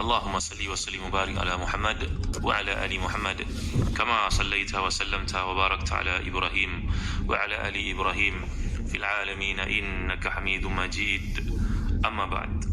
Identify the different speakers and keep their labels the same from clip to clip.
Speaker 1: اللهم صل وسلم وبارك على محمد وعلى آل محمد كما صليت وسلمت وباركت على إبراهيم وعلى آل إبراهيم في العالمين إنك حميد مجيد. أما بعد.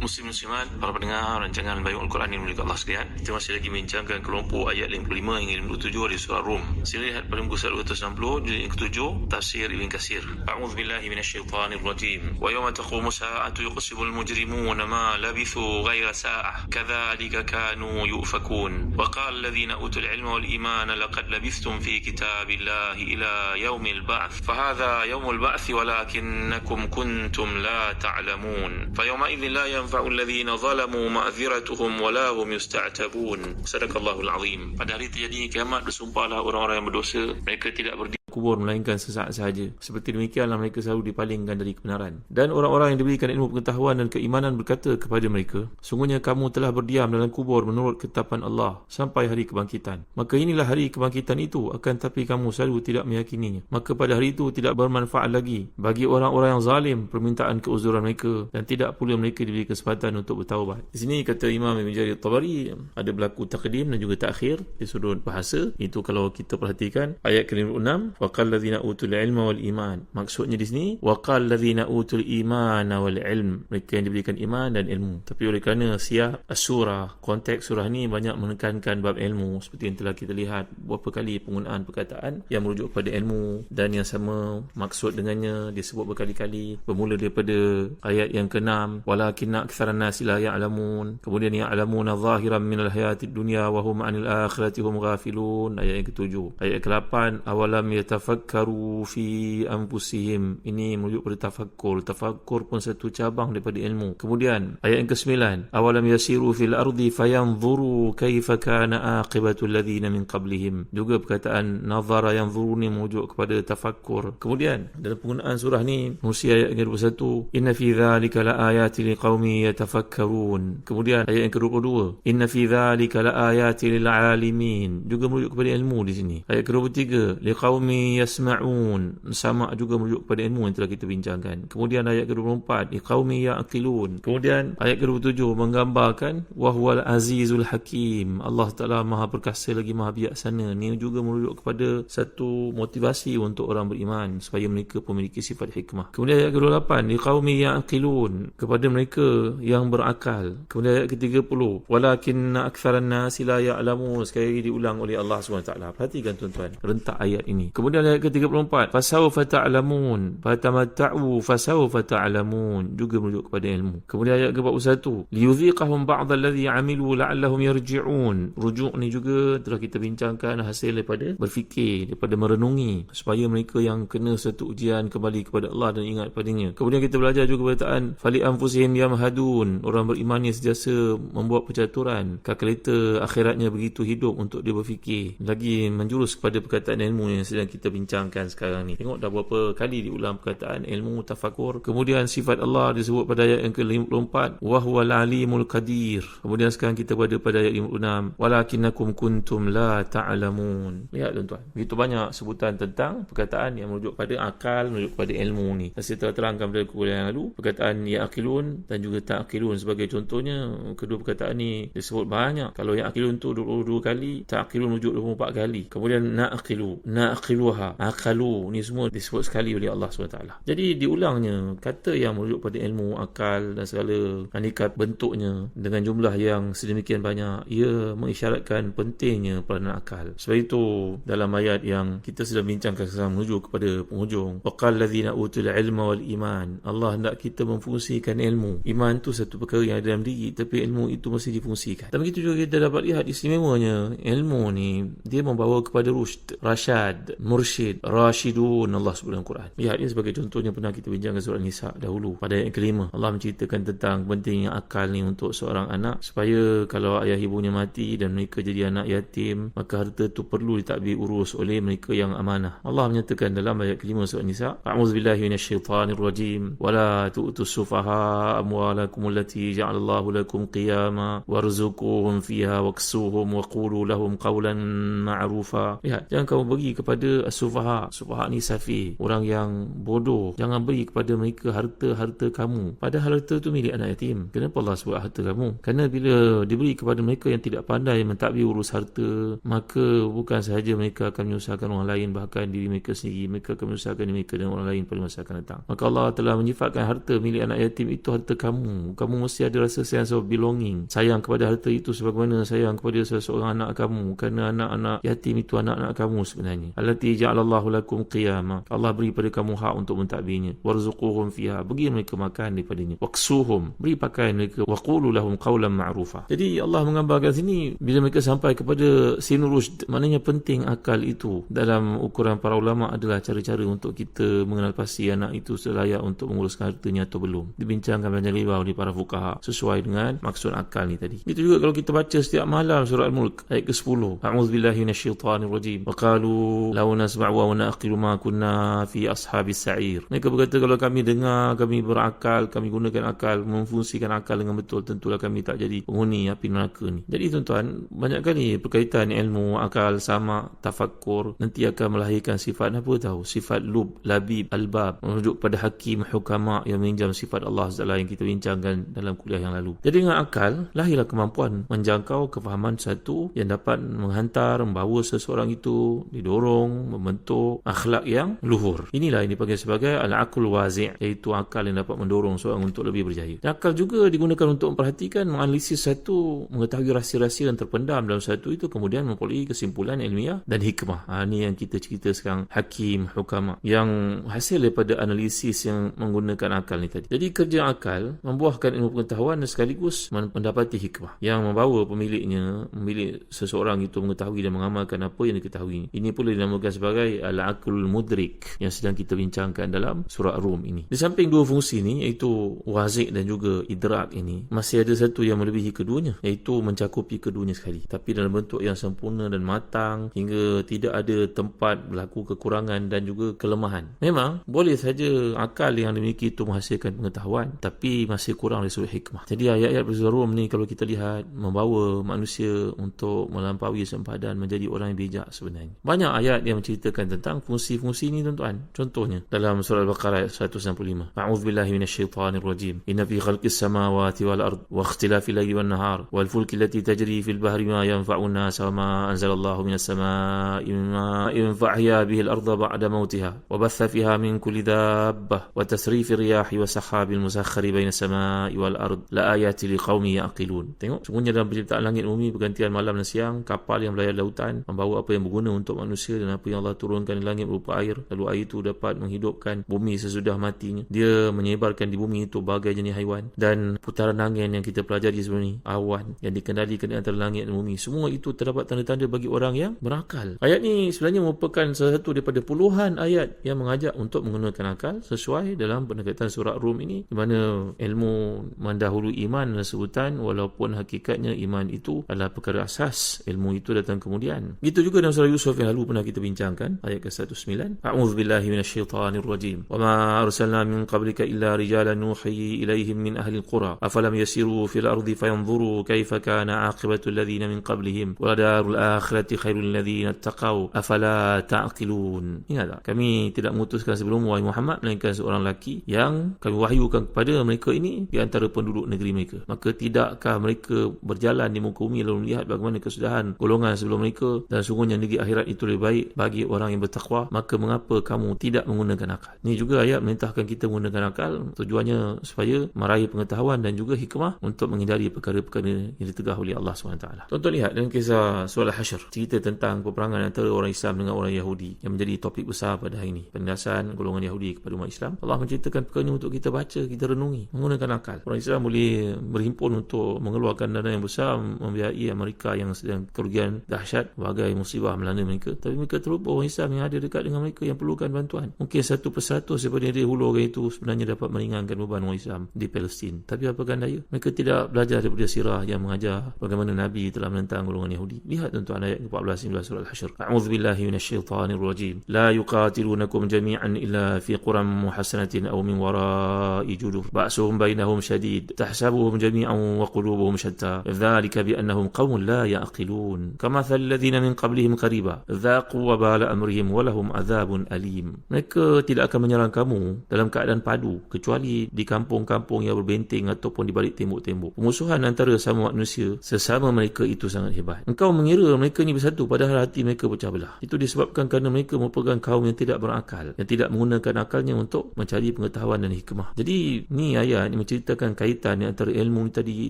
Speaker 1: Muslim Muslimat, para pendengar rancangan Bayang Al-Quran yang milik Allah sekalian Kita masih lagi bincangkan kelompok ayat 55 hingga 57 di surah Rum Sila lihat pada muka surat 260, jilid yang ketujuh Tafsir Ibn Kasir A'udhu billahi minasyaitanir rajim Wa yawma taqumu sa'atu yuqsibul mujrimuna ma labithu ghaira sa'ah Kadhalika kanu yu'fakun Wa qala alladhina utul ilma wal imana Laqad labithtum fi kitabillahi ila yawmil ba'th Fahadha yawmul ba'th walakinnakum kuntum la ta'lamun Fayawma idhin la yanfa yanfa'u alladhina zalamu ma'dziratuhum wa la hum yusta'tabun. Sadaqallahul azim. Pada hari terjadinya kiamat bersumpahlah orang-orang yang berdosa mereka tidak berdiri kubur melainkan sesaat sahaja. Seperti demikianlah mereka selalu dipalingkan dari kebenaran. Dan orang-orang yang diberikan ilmu pengetahuan dan keimanan berkata kepada mereka, Sungguhnya kamu telah berdiam dalam kubur menurut ketetapan Allah sampai hari kebangkitan. Maka inilah hari kebangkitan itu akan tapi kamu selalu tidak meyakininya. Maka pada hari itu tidak bermanfaat lagi bagi orang-orang yang zalim permintaan keuzuran mereka dan tidak pula mereka diberi kesempatan untuk bertaubat. Di sini kata Imam Ibn Jarir Tabari ada berlaku takdim dan juga takhir di sudut bahasa. Itu kalau kita perhatikan ayat ke-56 waqal ladzina utul ilma wal iman. Maksudnya di sini waqal ladzina utul imana wal ilm. Mereka yang diberikan iman dan ilmu. Tapi oleh kerana siap surah konteks surah ni banyak menekankan bab ilmu. Seperti yang telah kita lihat beberapa kali penggunaan perkataan yang merujuk kepada ilmu dan yang sama maksud dengannya. Disebut berkali-kali bermula daripada ayat yang ke-6 walakinna aktsaran nasi la ya'lamun. Kemudian ya'lamuna zahiran minal hayatid dunya wa hum 'anil akhirati hum ghafilun. Ayat yang ke-7 ayat ke-8 awalam yat yatafakkaru fi anfusihim. Ini merujuk pada tafakkur tafakkur pun satu cabang daripada ilmu. Kemudian ayat yang ke-9 awalam yasiru fil ardi fayanzuru kaifa kana aqibatu alladhina min qablihim. Juga perkataan nazara yanzuru ni merujuk kepada tafakkur kemudian dalam penggunaan surah ni Musa ayat yang ke-21 inna fi dhalika laayatin liqaumi yatafakkarun. Kemudian ayat yang ke-22 inna fi dhalika laayatin lil alamin juga merujuk kepada ilmu di sini. Ayat ke-23 liqaumi yasma'un. Sama juga merujuk kepada ilmu yang telah kita bincangkan. Kemudian ayat ke-24 iqaumi ya'qilun. Kemudian ayat ke-27 menggambarkan wahwal azizul hakim. Allah Taala Maha perkasa lagi Maha bijaksana. Ini juga merujuk kepada satu motivasi untuk orang beriman supaya mereka memiliki sifat hikmah. Kemudian ayat ke-28 iqaumi ya'qilun. Kepada mereka yang berakal. Kemudian ayat ke-30 walakin aktsaran nasi la ya'lamun. Sekali lagi diulang oleh Allah SWT perhatikan tuan-tuan rentak ayat ini. Kemudian Kemudian ayat ke-34, fasawfa ta'lamun, fatamatta'u fasawfa ta'lamun, juga merujuk kepada ilmu. Kemudian ayat ke-41, liyudhiqahum ba'd alladhi 'amilu la'allahum yarji'un. Rujuk ni juga telah kita bincangkan hasil daripada berfikir, daripada merenungi supaya mereka yang kena satu ujian kembali kepada Allah dan ingat padanya. Kemudian kita belajar juga perkataan fali anfusihim yamhadun, orang beriman yang sentiasa membuat percaturan kalkulator akhiratnya begitu hidup untuk dia berfikir. Lagi menjurus kepada perkataan ilmu yang sedang kita kita bincangkan sekarang ni. Tengok dah berapa kali diulang perkataan ilmu tafakur. Kemudian sifat Allah disebut pada ayat yang ke-54. Wahuwal alimul qadir. Kemudian sekarang kita berada pada ayat 56. Walakinakum kuntum la ta'lamun. Lihat tuan-tuan. Begitu banyak sebutan tentang perkataan yang merujuk pada akal, merujuk pada ilmu ni. Saya telah terangkan pada kuliah yang lalu. Perkataan ya'akilun dan juga ta'akilun. Sebagai contohnya, kedua perkataan ni disebut banyak. Kalau ya'akilun tu 22 kali, ta'akilun merujuk 24 kali. Kemudian na'akilu. Na'akilu akluha akalu ni semua disebut sekali oleh Allah SWT. Jadi diulangnya kata yang merujuk pada ilmu akal dan segala andikat bentuknya dengan jumlah yang sedemikian banyak ia mengisyaratkan pentingnya peranan akal. Sebab itu dalam ayat yang kita sedang bincangkan sekarang menuju kepada penghujung waqal ladzina utul ilma wal iman. Allah hendak kita memfungsikan ilmu. Iman tu satu perkara yang ada dalam diri tapi ilmu itu mesti difungsikan. Dan begitu juga kita dapat lihat istimewanya ilmu ni dia membawa kepada rushd rasyad mur mursyid, rasyidun Allah sebut dalam Quran. Lihat ini sebagai contohnya pernah kita bincangkan surah Nisa dahulu. Pada ayat kelima, Allah menceritakan tentang pentingnya akal ni untuk seorang anak supaya kalau ayah ibunya mati dan mereka jadi anak yatim, maka harta itu perlu ditakbir urus oleh mereka yang amanah. Allah menyatakan dalam ayat kelima surah Nisa, A'udzubillahi minasyaitanirrajim. Wala tu'tu sufaha amwalakum allati ja'alallahu lakum qiyama warzuquhum fiha waksuhum wa qulu lahum qawlan ma'rufa. Lihat, jangan kamu bagi kepada sufaha. Sufaha ni safi, orang yang bodoh. Jangan beri kepada mereka harta-harta kamu. Padahal harta itu milik anak yatim. Kenapa Allah sebut harta kamu? Kerana bila diberi kepada mereka yang tidak pandai mentadbir urus harta, maka bukan sahaja mereka akan menyusahkan orang lain bahkan diri mereka sendiri. Mereka akan menyusahkan diri mereka dan orang lain pada masa akan datang. Maka Allah telah menyifatkan harta milik anak yatim itu harta kamu. Kamu mesti ada rasa sense of belonging. Sayang kepada harta itu sebagaimana sayang kepada seseorang anak kamu. Kerana anak-anak yatim itu anak-anak kamu sebenarnya. Allati ja'alallahu lakum qiyama. Allah beri pada kamu hak untuk mentadbirnya. Warzuquhum fiha. Bagi mereka makan daripadanya. Waksuhum. Beri pakaian mereka. Waqulu lahum qawlan ma'rufa. Jadi Allah menggambarkan sini bila mereka sampai kepada sinurus maknanya penting akal itu dalam ukuran para ulama adalah cara-cara untuk kita mengenal pasti anak itu selayak untuk menguruskan hartanya atau belum. Dibincangkan banyak lebar oleh para fukaha sesuai dengan maksud akal ni tadi. Itu juga kalau kita baca setiap malam surah Al-Mulk ayat ke-10. A'udzubillahi minasyaitanirrajim. Wa qalu law nasma'u wa na'qilu ma kunna fi ashabis sa'ir. Mereka berkata kalau kami dengar, kami berakal, kami gunakan akal, memfungsikan akal dengan betul, tentulah kami tak jadi penghuni api neraka ni. Jadi tuan-tuan, banyak kali berkaitan ilmu, akal, sama, tafakkur nanti akan melahirkan sifat apa tahu? Sifat lub, labib, albab, merujuk pada hakim, hukama yang meminjam sifat Allah SWT yang kita bincangkan dalam kuliah yang lalu. Jadi dengan akal, lahirlah kemampuan menjangkau kefahaman satu yang dapat menghantar, membawa seseorang itu didorong, membentuk akhlak yang luhur. Inilah yang dipanggil sebagai al-aql wazi' iaitu akal yang dapat mendorong seorang untuk lebih berjaya. Dan akal juga digunakan untuk memperhatikan, menganalisis satu, mengetahui rahsia-rahsia yang terpendam dalam satu itu kemudian memperoleh kesimpulan ilmiah dan hikmah. Ha, ini yang kita cerita sekarang hakim, hukama yang hasil daripada analisis yang menggunakan akal ni tadi. Jadi kerja akal membuahkan ilmu pengetahuan dan sekaligus mendapati hikmah yang membawa pemiliknya, pemilik seseorang itu mengetahui dan mengamalkan apa yang diketahui. Ini pula dinamakan sebagai al-aqlul mudrik yang sedang kita bincangkan dalam surah Rum ini. Di samping dua fungsi ini iaitu wazik dan juga idrak ini, masih ada satu yang melebihi keduanya iaitu mencakupi keduanya sekali. Tapi dalam bentuk yang sempurna dan matang hingga tidak ada tempat berlaku kekurangan dan juga kelemahan. Memang boleh saja akal yang dimiliki itu menghasilkan pengetahuan tapi masih kurang dari sudut hikmah. Jadi ayat-ayat bersurah Rum ni kalau kita lihat membawa manusia untuk melampaui sempadan menjadi orang yang bijak sebenarnya. Banyak ayat yang menceritakan tentang fungsi-fungsi ini tuan-tuan. Contohnya dalam surah Al-Baqarah ayat 165. A'udzu billahi minasyaitonir rajim. Inna fi khalqis samawati wal ard wa ikhtilafil layli wan nahar wal fulki allati tajri fil bahri ma yanfa'u an-nas wa ma anzalallahu minas samai ma'in fa'ahya bihi al-ardha ba'da mautiha wa batha fiha min kulli dabbah wa tasrifi riyahi wa sahabil musakhkhari baina samai wal ard la ayati liqaumin yaqilun. Tengok semuanya dalam penciptaan langit bumi pergantian malam dan siang kapal yang berlayar lautan membawa apa yang berguna untuk manusia dan apa yang Allah turunkan di langit berupa air lalu air itu dapat menghidupkan bumi sesudah matinya. Dia menyebarkan di bumi itu bagai jenis haiwan dan putaran angin yang kita pelajari sebelum ini awan yang dikendalikan di antara langit dan bumi. Semua itu terdapat tanda-tanda bagi orang yang berakal. Ayat ini sebenarnya merupakan satu daripada puluhan ayat yang mengajak untuk menggunakan akal sesuai dalam pendekatan surah Rum ini di mana ilmu mendahului iman dan sebutan walaupun hakikatnya iman itu adalah perkara asas. Ilmu itu datang kemudian. Itu juga dalam surah Yusuf yang lalu pernah kita bincangkan ayat ke-19 A'udzu billahi minasyaitonir rajim wa ma arsalna min qablika illa rijalan nuhi ilaihim min ahli alqura. Afalam yasiru fil ardi fayanzuru kayfa kana aqibatu alladhina min qablihim? Wa darul akhirati khairul ladzina taqaw? Afala ta'qilun? Ingatlah kami tidak memutuskan sebelum wahai Muhammad melainkan seorang lelaki yang kami wahyukan kepada mereka ini di antara penduduk negeri mereka. Maka tidakkah mereka berjalan di muka bumi lalu melihat bagaimana kesudahan golongan sebelum mereka? Dan sungguhnya negeri akhirat itu lebih baik bagi orang yang bertakwa maka mengapa kamu tidak menggunakan akal? Ini juga ayat merintahkan kita menggunakan akal. Tujuannya supaya meraih pengetahuan dan juga hikmah untuk menghindari perkara-perkara yang ditegah oleh Allah SWT tonton lihat dalam kisah surah Hasyr cerita tentang peperangan antara orang Islam dengan orang Yahudi yang menjadi topik besar pada hari ini. Penindasan golongan Yahudi kepada umat Islam. Allah menceritakan perkara ini untuk kita baca kita renungi menggunakan akal. Orang Islam boleh berhimpun untuk mengeluarkan dana yang besar membiayai Amerika yang sedang kerugian dahsyat sebagai musibah melanda mereka. Tapi mereka terlupa orang Islam yang ada dekat dengan mereka yang perlukan bantuan. Mungkin satu perseratus daripada yang dia hulurkan itu sebenarnya dapat meringankan beban orang Islam di Palestin. Tapi apakah daya? Mereka tidak belajar daripada sirah yang mengajar bagaimana Nabi telah menentang golongan Yahudi. Lihat tuan-tuan ayat 14 19 surah Al-Hashr. A'udzu billahi minasyaitonir rajim. La yuqatilunakum jami'an illa fi quram muhassanatin aw min wara'i judur. Ba'suhum bainahum shadid. Tahsabuhum jami'an wa qulubuhum shatta. Dzalika bi annahum qaumun la ya'qilun. Kama alladhina min qablihim qariba. Dzaqu wa bala amrihim wa lahum adzabun alim. Mereka tidak akan menyerang kamu dalam keadaan padu kecuali di kampung-kampung yang berbenteng ataupun di balik tembok-tembok. Pemusuhan antara sama manusia sesama mereka itu sangat hebat. Engkau mengira mereka ni bersatu padahal hati mereka pecah belah. Itu disebabkan kerana mereka merupakan kaum yang tidak berakal, yang tidak menggunakan akalnya untuk mencari pengetahuan dan hikmah. Jadi ni ayat ni menceritakan kaitan antara ilmu tadi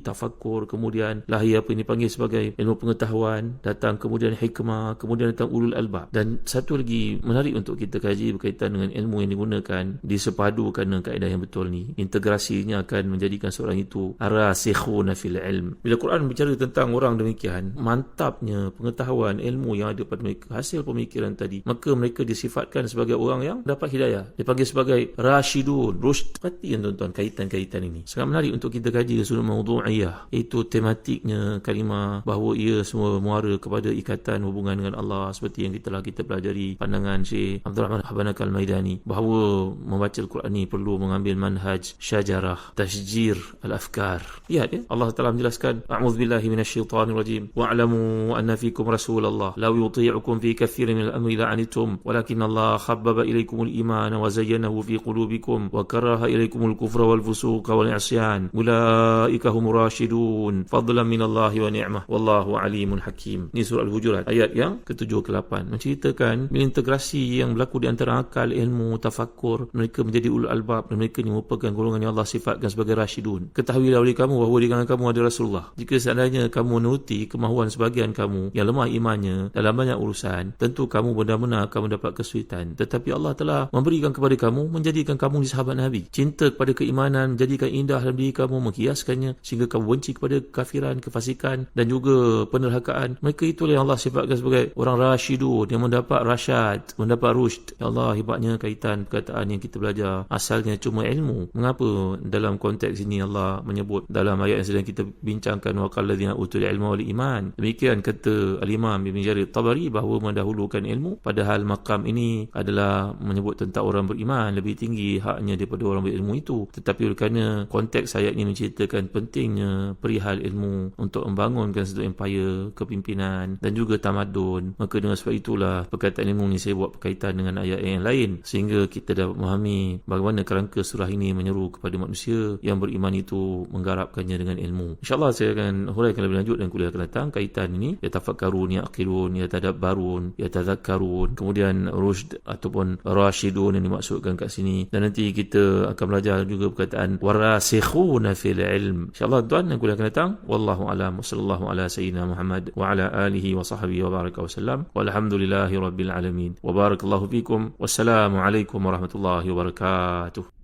Speaker 1: tafakkur kemudian lahir apa ini dipanggil sebagai ilmu pengetahuan datang kemudian hikmah kemudian datang ulul albab dan satu lagi menarik untuk kita kaji berkaitan dengan ilmu yang digunakan disepadukan dengan kaedah yang betul ni. Integrasinya akan menjadikan seorang itu arasikhuna fil ilm. Bila Quran bicara tentang orang demikian mantapnya pengetahuan ilmu yang ada pada mereka hasil pemikiran tadi maka mereka disifatkan sebagai orang yang dapat hidayah. Dipanggil sebagai rashidun rushd. Perhatikan tuan-tuan kaitan-kaitan ini. Sangat menarik untuk kita kaji sudut mawdu'iyah. Itu tematiknya kalimah bahawa ia semua muara kepada ikatan hubungan dengan Allah seperti yang kita telah kita pelajari pandangan Syekh Abdul Rahman Habanakal Maidani bahawa membaca Al-Quran ini perlu mengambil manhaj syajarah tasjir al-afkar. Lihat ya. Allah telah menjelaskan a'udzubillahi minasyaitanirrajim wa'lamu anna fikum rasulullah. Law yuti'ukum fi kathirin min al-amri la'anitum walakin Allah khabbaba ilaykum al-iman wa zayyanahu fi qulubikum wa karaha ilaykum al-kufra wal fusuqa wal 'isyan. Ulaika hum rashidun. Fadlan min Allah wa ni'mah. Wallahu alimun hakim. Ni surah al-hujurat ayat yang ke-7 ke-8 menceritakan integrasi yang berlaku di antara akal ilmu tafakkur mereka menjadi ulul albab dan mereka ini merupakan golongan yang Allah sifatkan sebagai rasyidun. Ketahuilah oleh kamu bahawa di kalangan kamu ada Rasulullah. Jika seandainya kamu menuruti kemahuan sebagian kamu yang lemah imannya dalam banyak urusan tentu kamu benar-benar akan mendapat kesulitan. Tetapi Allah telah memberikan kepada kamu menjadikan kamu di sahabat Nabi. Cinta kepada keimanan menjadikan indah dalam diri kamu menghiaskannya sehingga kamu benci kepada kafiran kefasikan dan juga penerhakaan. Mereka itulah yang Allah sifatkan sebagai orang rasyidun yang mendapat rasyad mendapat rushd. Ya Allah hebatnya kaitan perkataan yang kita belajar. Asalnya cuma ilmu. Mengapa dalam konteks ini Allah menyebut dalam ayat yang sedang kita bincangkan waqal ladzina utul ilma wal iman. Demikian kata al-imam Ibn Jarir Tabari bahawa mendahulukan ilmu padahal makam ini adalah menyebut tentang orang beriman lebih tinggi haknya daripada orang berilmu itu. Tetapi kerana konteks ayat ini menceritakan pentingnya perihal ilmu untuk membangunkan satu empire kepimpinan dan juga tamadun maka dengan sebab itulah perkataan ini saya buat berkaitan dengan ayat yang lain sehingga kita dapat memahami bagaimana kerangka surah ini menyeru kepada manusia yang beriman itu menggarapkannya dengan ilmu. InsyaAllah saya akan huraikan lebih lanjut dan kuliah akan datang kaitan ini. Ya tafakkarun, ya akilun, ya tadabbarun, ya tadhakkarun. Kemudian rushd ataupun rashidun yang dimaksudkan kat sini. Dan nanti kita akan belajar juga perkataan warasikhuna fil ilm. InsyaAllah tuan dan kuliah akan datang. Wallahu alam. Wassallallahu ala sayyidina Muhammad wa ala alihi wa sahbihi wa baraka wa sallam. رب العالمين. وبارك الله فيكم. والسلام عليكم ورحمة الله وبركاته.